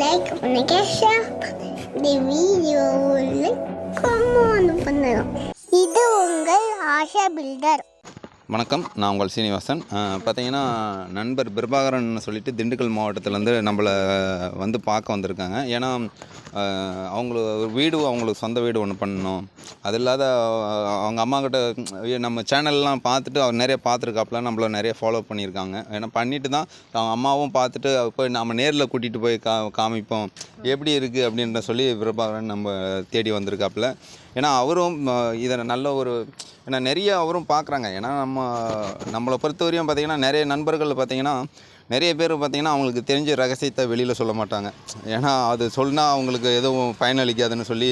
Like பண்ணுங்க share பண்ணுங்க இந்த வீடியோவில் கமெண்ட் பண்ணுங்க இது உங்கள் ஆஷா பில்டர் வணக்கம். நான் உங்கள் சீனிவாசன். பார்த்தீங்கன்னா நண்பர் பிரபாகரன் சொல்லிட்டு திண்டுக்கல் மாவட்டத்திலேருந்து நம்மளை வந்து பார்க்க வந்திருக்காங்க. ஏன்னா அவங்களுக்கு ஒரு வீடு அவங்களுக்கு சொந்த வீடு ஒன்று பண்ணணும். அது இல்லாத அவங்க அம்மா கிட்ட நம்ம சேனல்லாம் பார்த்துட்டு அவர் நிறைய பார்த்துருக்காப்புல நம்மள நிறைய ஃபாலோ பண்ணியிருக்காங்க ஏன்னா பண்ணிட்டு தான் அவங்க அம்மாவும் பார்த்துட்டு போய் நம்ம நேரில் கூட்டிகிட்டு போய் கா காமிப்போம். எப்படி இருக்குது அப்படின்ற சொல்லி பிரபாகரன் நம்ம தேடி வந்திருக்காப்புல. ஏன்னா அவரும் இதை நல்ல ஒரு ஏன்னா நிறைய அவரும் பார்க்குறாங்க ஏன்னா நம்ம நம்மளை பொறுத்தவரையும் பார்த்திங்கன்னா நிறைய நண்பர்கள் பார்த்தீங்கன்னா நிறைய பேர் பார்த்திங்கன்னா அவங்களுக்கு தெரிஞ்ச ரகசியத்தை வெளியில் சொல்ல மாட்டாங்க. ஏன்னா அது சொன்னால் அவங்களுக்கு எதுவும் பயனளிக்காதுன்னு சொல்லி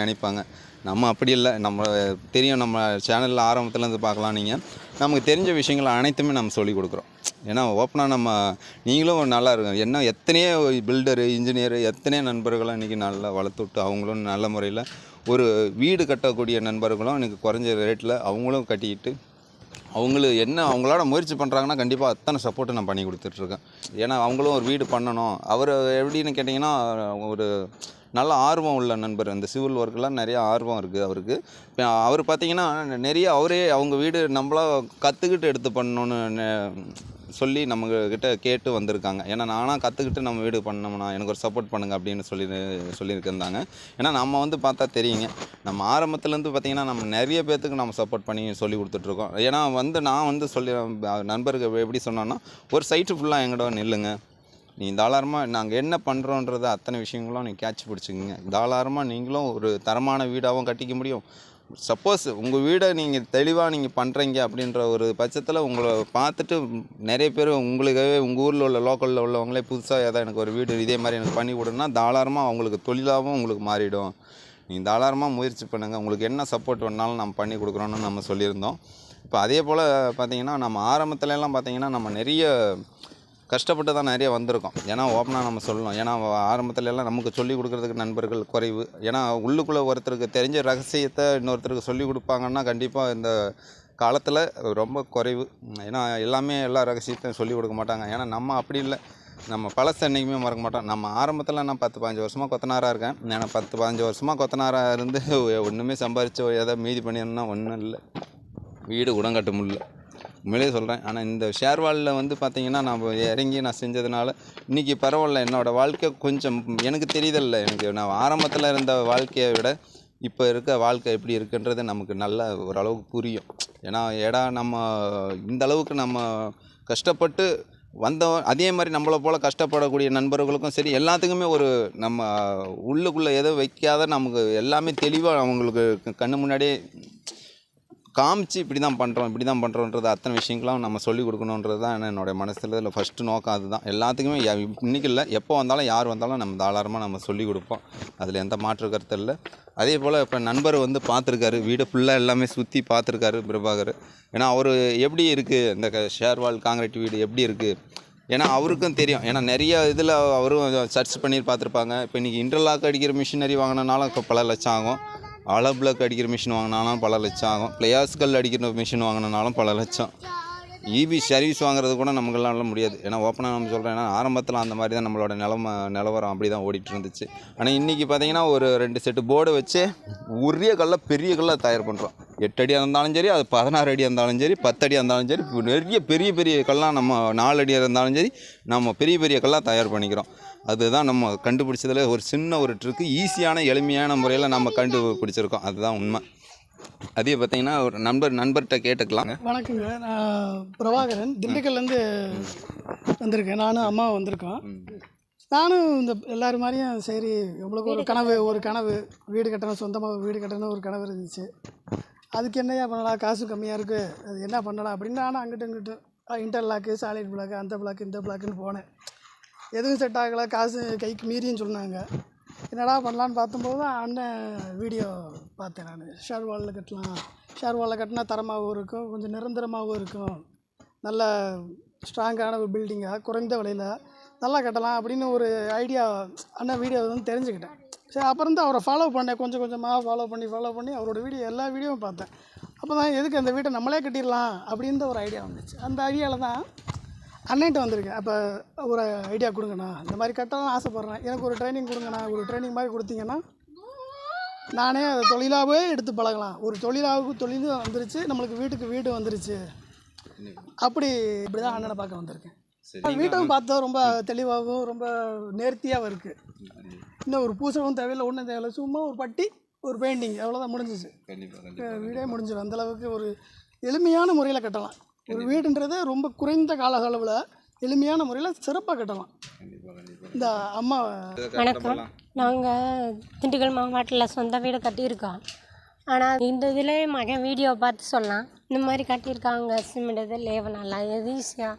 நினைப்பாங்க. நம்ம அப்படி இல்லை. நம்ம தெரியும் நம்ம சேனலில் ஆரம்பத்துலேருந்து பார்க்கலாம் நீங்கள் நமக்கு தெரிஞ்ச விஷயங்கள் அனைத்துமே நம்ம சொல்லிக் கொடுக்குறோம். ஏன்னா ஓப்பனாக நம்ம நீங்களும் நல்லா இருக்கும் என்ன எத்தனையோ பில்டரு இன்ஜினியரு எத்தனையோ நண்பர்களும் இன்றைக்கி நல்லா வளர்த்து விட்டு அவங்களும் நல்ல முறையில் ஒரு வீடு கட்டக்கூடிய நண்பர்களும் எனக்கு குறைஞ்ச ரேட்டில் அவங்களும் கட்டிக்கிட்டு அவங்களும் என்ன அவங்களோட முயற்சி பண்ணுறாங்கன்னா கண்டிப்பாக அத்தனை சப்போர்ட்டு நான் பண்ணி கொடுத்துட்ருக்கேன். ஏன்னா அவங்களும் ஒரு வீடு பண்ணணும். அவர் எப்படின்னு கேட்டிங்கன்னா ஒரு நல்ல ஆர்வம் உள்ள நண்பர். அந்த சிவில் ஒர்க்கெலாம் நிறைய ஆர்வம் இருக்குது அவருக்கு. இப்போ அவர் பார்த்திங்கன்னா நிறைய அவரே அவங்க வீடு நம்மளா கற்றுக்கிட்டு எடுத்து பண்ணணுன்னு சொல்லி நம்மக்கிட்ட கேட்டு வந்திருக்காங்க. ஏன்னா நானாக கற்றுக்கிட்டு நம்ம வீடு பண்ணோம்னா எனக்கு ஒரு சப்போர்ட் பண்ணுங்க அப்படின்னு சொல்லி சொல்லியிருக்கிருந்தாங்க ஏன்னா நம்ம வந்து பார்த்தா தெரியுங்க. நம்ம ஆரம்பத்துலேருந்து பார்த்தீங்கன்னா நம்ம நிறைய பேர்த்துக்கு நம்ம சப்போர்ட் பண்ணி சொல்லி கொடுத்துட்ருக்கோம். ஏன்னா வந்து நான் வந்து சொல்லி நண்பருக்கு எப்படி சொன்னோன்னா ஒரு சைட்டு ஃபுல்லாக எங்கிட்ட நில்லுங்க. நீ தாராளமாக நாங்கள் என்ன பண்ணுறோன்றது அத்தனை விஷயங்களும் நீ கேட்ச் பிடிச்சிக்கோங்க. தாராளமாக நீங்களும் ஒரு தரமான வீடாகவும் கட்டிக்க முடியும். சப்போஸ் உங்கள் வீடை நீங்கள் தெளிவாக நீங்கள் பண்ணுறீங்க அப்படின்ற ஒரு பட்சத்தில் உங்களை பார்த்துட்டு நிறைய பேர் உங்களுக்காகவே உங்கள் ஊரில் உள்ள லோக்கலில் உள்ளவங்களே புதுசாக ஏதாவது எனக்கு ஒரு வீடு இதே மாதிரி எனக்கு பண்ணி கொடுன்னா தாராளமாக அவங்களுக்கு தொழிலாகவும் உங்களுக்கு மாறிடும். நீங்கள் தாராளமாக முயற்சி பண்ணுங்கள் உங்களுக்கு என்ன சப்போர்ட் வேணாலும் நம்ம பண்ணி கொடுக்குறோன்னு நம்ம சொல்லியிருந்தோம். இப்போ அதே போல் பார்த்தீங்கன்னா நம்ம ஆரம்பத்துலலாம் பார்த்திங்கன்னா பார்த்தீங்கன்னா நம்ம நிறைய கஷ்டப்பட்டு தான் நிறைய வந்திருக்கோம். ஏன்னா ஓப்பனாக நம்ம சொல்லணும். ஏன்னா ஆரம்பத்துல எல்லாம் நமக்கு சொல்லிக் கொடுக்குறதுக்கு நண்பர்கள் குறைவு. ஏன்னா உள்ளுக்குள்ளே ஒருத்தருக்கு தெரிஞ்ச ரகசியத்தை இன்னொருத்தருக்கு சொல்லிக் கொடுப்பாங்கன்னா கண்டிப்பாக இந்த காலத்தில் ரொம்ப குறைவு. ஏன்னா எல்லாமே எல்லா ரகசியத்தையும் சொல்லிக் கொடுக்க மாட்டாங்க. ஏன்னா நம்ம அப்படி இல்லை. நம்ம பழசை என்றைக்குமே மறக்க மாட்டோம். நம்ம ஆரம்பத்தில் நான் பத்து பதினஞ்சு வருஷமாக கொத்தனாராக இருக்கேன். நான் பத்து பதினஞ்சு வருஷமாக கொத்தனாராக இருந்து ஒன்றுமே சம்பாரித்து எதாவது மீதி பண்ணியிருந்தா ஒன்றும் இல்லை. வீடு கூட கட்ட முடியல. உண்மையிலே சொல்கிறேன் ஆனால் இந்த ஷேர்வாலில் வந்து பார்த்தீங்கன்னா நான் இறங்கி நான் செஞ்சதுனால இன்றைக்கி பரவாயில்ல. என்னோடய வாழ்க்கை கொஞ்சம் எனக்கு தெரியுதில்ல எனக்கு நான் ஆரம்பத்தில் இருந்த வாழ்க்கையை விட இப்போ இருக்க வாழ்க்கை எப்படி இருக்குன்றது நமக்கு நல்ல ஓரளவுக்கு புரியும். ஏன்னா ஏடா நம்ம இந்த அளவுக்கு நம்ம கஷ்டப்பட்டு வந்தவன் அதே மாதிரி நம்மளை போல் கஷ்டப்படக்கூடிய நண்பர்களுக்கும் சரி எல்லாத்துக்குமே ஒரு நம்ம உள்ளுக்குள்ளே எதுவும் வைக்காத நமக்கு எல்லாமே தெளிவாக அவங்களுக்கு கண்ணு முன்னாடியே காமிச்சு இப்படி தான் பண்ணுறோம் இப்படி தான் பண்ணுறோன்றது அத்தனை விஷயங்களும் நம்ம சொல்லிக் கொடுக்கணுன்றது தான் என்னோடய மனசில். இல்லை ஃபஸ்ட்டு நோக்கம் அதுதான். எல்லாத்துக்குமே இன்றைக்கி இல்லை எப்போ வந்தாலும் யார் வந்தாலும் நம்ம தாராளமாக நம்ம சொல்லிக் கொடுப்போம். அதில் எந்த மாற்று கருத்து இல்லை. அதே போல் இப்போ நண்பர் வந்து பார்த்துருக்காரு வீடு ஃபுல்லாக எல்லாமே சுற்றி பார்த்துருக்காரு பிரபாகர். ஏன்னா அவர் எப்படி இருக்குது இந்த க- ஷேர்வால் காங்கிரீட் வீடு எப்படி இருக்குது ஏன்னா அவருக்கும் தெரியும். ஏன்னா நிறைய இதில் அவரும் சர்ச் பண்ணி பார்த்துருப்பாங்க. இப்போ இன்றைக்கி இன்டர்லாக் அடிக்கிற மிஷினரி வாங்கினாலும் இப்போ பல லட்சம் ஆகும். ஆலோ பிளாக் அடிக்கிற மிஷின் வாங்கினாலும் பல லட்சம் ஆகும். பிளேயாஸ்கல் அடிக்கிற மிஷின் வாங்கினாலும் பல லட்சம். இபி சர்வீஸ் வாங்குறது கூட நமக்கெல்லாம் முடியாது. ஏன்னா ஓப்பனாக நம்ம சொல்கிறேன் ஏன்னா ஆரம்பத்தில் அந்த மாதிரி தான் நம்மளோட நிலம நிலவரம் அப்படி தான் ஓடிட்டு இருந்துச்சு. ஆனால் இன்றைக்கி பார்த்தீங்கன்னா ஒரு ரெண்டு செட்டு போர்டு வச்சு உரிய கல்லை பெரிய கல்லை தயார் பண்ணுறோம் எட்டு அடியாக இருந்தாலும் சரி அது பதினாறு அடியாக இருந்தாலும் சரி பத்து அடியாக இருந்தாலும் சரி நிறைய பெரிய பெரிய கல்லாம் நம்ம நாலு அடியாக இருந்தாலும் சரி நம்ம பெரிய பெரிய கல்லாக தயார் பண்ணிக்கிறோம். அதுதான் நம்ம கண்டுபிடிச்சதில் ஒரு சின்ன ஒரு ட்ரிக்கு ஈஸியான எளிமையான முறையில் நம்ம கண்டுபிடிச்சிருக்கோம். அதுதான் உண்மை. அதே பார்த்தீங்கன்னா ஒரு நண்பர் நண்பர்கிட்ட கேட்டுக்கலாங்க. வணக்கங்க. நான் பிரபாகரன் திண்டுக்கல்லேருந்து வந்திருக்கேன். நானும் அம்மா வந்திருக்கோம். நானும் இந்த எல்லாரும் மாதிரியும் சரி நம்மளுக்கு ஒரு கனவு ஒரு கனவு வீடு கட்டணும் சொந்தமாக வீடு கட்டணும் ஒரு கனவு இருந்துச்சு. அதுக்கு என்னையா பண்ணலாம்? காசு கம்மியாக இருக்குது அது என்ன பண்ணலாம்? அப்படின்னு நானும் அங்கிட்டும் இங்கிட்டும் இன்டர்லாக்கு சாலிட் பிளாக்கு அந்த பிளாக்கு இந்த பிளாக்குன்னு போனேன். எதுவும் செட் ஆகலை. காசு கைக்கு மீறின்னு சொன்னாங்க. என்னடா பண்ணலான்னு பார்த்தம்போது அண்ணன் வீடியோ பார்த்தேன் நான். ஷேர் வாலில் கட்டலாம். ஷேர் வாலில் கட்டினா தரமாகவும் இருக்கும். கொஞ்சம் நிரந்தரமாகவும் இருக்கும். நல்ல ஸ்ட்ராங்கான ஒரு பில்டிங்காக குறைந்த விலையில் நல்லா கட்டலாம் அப்படின்னு ஒரு ஐடியா அண்ணன் வீடியோ வந்து தெரிஞ்சுக்கிட்டேன். சரி அப்புறம் தான் அவரை ஃபாலோ பண்ணேன். கொஞ்சம் கொஞ்சமாக ஃபாலோ பண்ணி ஃபாலோ பண்ணி அவரோட வீடியோ எல்லா வீடியோவும் பார்த்தேன். அப்போ தான் எதுக்கு அந்த வீட்டை நம்மளே கட்டிடலாம் அப்படின்ற ஒரு ஐடியா வந்துச்சு. அந்த ஐடியாவில் தான் அண்ணன்ட்ட வந்திருக்கேன். அப்போ ஒரு ஐடியா கொடுங்கண்ணா. இந்த மாதிரி கட்டலாம் ஆசைப்பட்றேன். எனக்கு ஒரு ட்ரைனிங் கொடுங்கண்ணா. ஒரு ட்ரைனிங் மாதிரி கொடுத்தீங்கன்னா நானே அதை தொழிலாகவே எடுத்து பழகலாம். ஒரு தொழிலாக தொழிலும் வந்துருச்சு. நம்மளுக்கு வீட்டுக்கு வீடு வந்துருச்சு. அப்படி இப்படி தான் அண்ணனை பார்க்க வந்திருக்கேன். வீட்டும் பார்த்தா ரொம்ப தெளிவாகவும் ரொம்ப நேர்த்தியாகவும் இருக்குது இன்னும் ஒரு பூசவும் தேவையில்லை ஒன்றும் தேவையில்லை. சும்மா ஒரு பட்டி ஒரு பெயிண்டிங் அவ்வளோதான் முடிஞ்சிச்சு. வீடே முடிஞ்சிடும் அந்த அளவுக்கு ஒரு எளிமையான முறையில் கட்டலாம். ஒரு வீடுன்றது ரொம்ப குறைந்த கால அளவில் எளிமையான முறையில் சிறப்பாக கட்டலாம். இந்த அம்மா வணக்கம். நாங்கள் திண்டுக்கல் மாவட்டத்தில் சொந்த வீடு கட்டியிருக்கோம். ஆனால் இந்த இதில் மகன் வீடியோ பார்த்து சொல்லலாம். இந்த மாதிரி கட்டியிருக்காங்க சிமெண்ட் இது லேவ நல்லா இது ஈஸியாக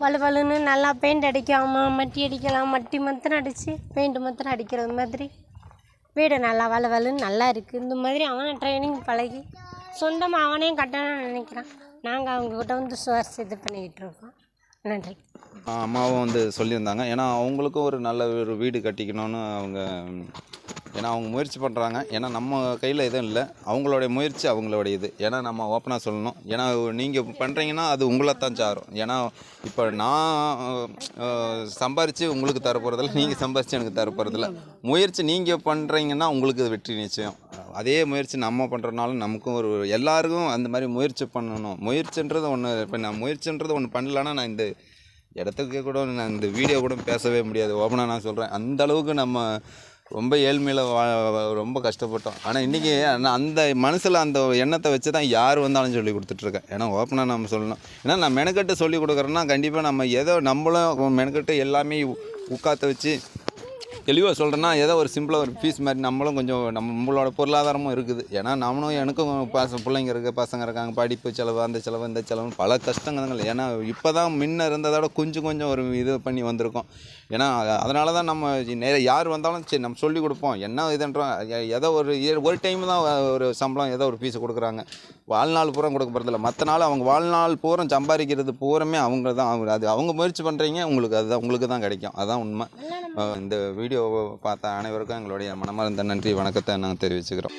வலு வலுன்னு நல்லா பெயிண்ட் அடிக்காமல் மட்டி அடிக்கலாம் மட்டி மாத்திரம் அடித்து பெயிண்ட் மாத்திரம் அடிக்கிறது மாதிரி. வீடு நல்லா வலுவலுன்னு நல்லா இருக்குது இந்த மாதிரி அவனை ட்ரைனிங் பழகி சொந்தமாக அவனையும் கட்டணும்னு நினைக்கிறான். நாங்கள் அவங்கக்கிட்ட வந்து சுவாசி இது பண்ணிக்கிட்டு இருக்கோம். நன்றி. அம்மாவும் வந்து சொல்லியிருந்தாங்க. ஏன்னா அவங்களுக்கும் ஒரு நல்ல ஒரு வீடு கட்டிக்கணும்னு அவங்க ஏன்னா அவங்க முயற்சி பண்ணுறாங்க ஏன்னா நம்ம கையில் எதுவும் இல்லை. அவங்களுடைய முயற்சி அவங்களுடைய இது ஏன்னா நம்ம ஓப்பனாக சொல்லணும். ஏன்னா நீங்கள் பண்ணுறீங்கன்னா அது உங்களை தான் சாரும். ஏன்னா இப்போ நான் சம்பாரித்து உங்களுக்கு தரப்போகிறதில்ல நீங்கள் சம்பாரித்து எனக்கு தரப்போகிறதில்ல முயற்சி நீங்கள் பண்ணுறீங்கன்னா உங்களுக்கு அது வெற்றி நிச்சயம். அதே முயற்சி நம்ம பண்ணுறனாலும் நமக்கும் ஒரு எல்லாருக்கும் அந்த மாதிரி முயற்சி பண்ணணும். முயற்சின்றது ஒன்று இப்போ நான் முயற்சின்றது ஒன்று பண்ணலன்னா நான் இந்த இடத்துக்கு கூட நான் இந்த வீடியோ கூட பேசவே முடியாது. ஓப்பனாக நான் சொல்கிறேன் அந்த அளவுக்கு நம்ம ரொம்ப ஏழ்மையில் வா ரொம்ப கஷ்டப்பட்டோம். ஆனால் இன்றைக்கி அந்த மனசில் அந்த எண்ணத்தை வச்சு தான் யார் வந்தாலும் சொல்லி கொடுத்துட்ருக்கேன். ஏன்னா ஓப்பனாக நம்ம சொல்லணும். ஏன்னா நான் மெனக்கட்டு சொல்லி கொடுக்குறேன்னா கண்டிப்பாக நம்ம ஏதோ நம்மளும் மெனக்கட்டு எல்லாமே உட்காத்த வச்சு தெளிவாக சொல்கிறேன்னா ஏதோ ஒரு சிம்பிளாக ஒரு ஃபீஸ் மாதிரி நம்மளும் கொஞ்சம் நம்மளோட பொருளாதாரமும் இருக்குது. ஏன்னா நம்மளும் எனக்கும் பச பிள்ளைங்க இருக்குது பசங்க இருக்காங்க படிப்பு செலவு அந்த செலவு இந்த செலவு பல கஷ்டங்கள். ஏன்னா இப்போ தான் முன்ன இருந்ததோட கொஞ்சம் கொஞ்சம் ஒரு இது பண்ணி வந்திருக்கோம். ஏன்னா அதனால தான் நம்ம நிறைய யார் வந்தாலும் சரி நம்ம சொல்லி கொடுப்போம். என்ன இதுன்றோம் ஏதோ ஒரு ஒரு டைம் தான் ஒரு சம்பளம் ஏதோ ஒரு ஃபீஸ் கொடுக்குறாங்க. வாழ்நாள் பூரா கொடுக்க போகிறதில்ல மற்ற நாள் அவங்க வாழ்நாள் பூரா சம்பாதிக்கிறது பூரமே அவங்க தான். அவங்க அது அவங்க முயற்சி பண்ணுறீங்க உங்களுக்கு அதுதான் உங்களுக்கு தான் கிடைக்கும். அதான் உண்மை. இந்த வீடியோவை பார்த்த அனைவருக்கும் எங்களுடைய மனமார்ந்த நன்றி வணக்கத்தை நாங்கள் தெரிவிச்சுக்கிறோம்.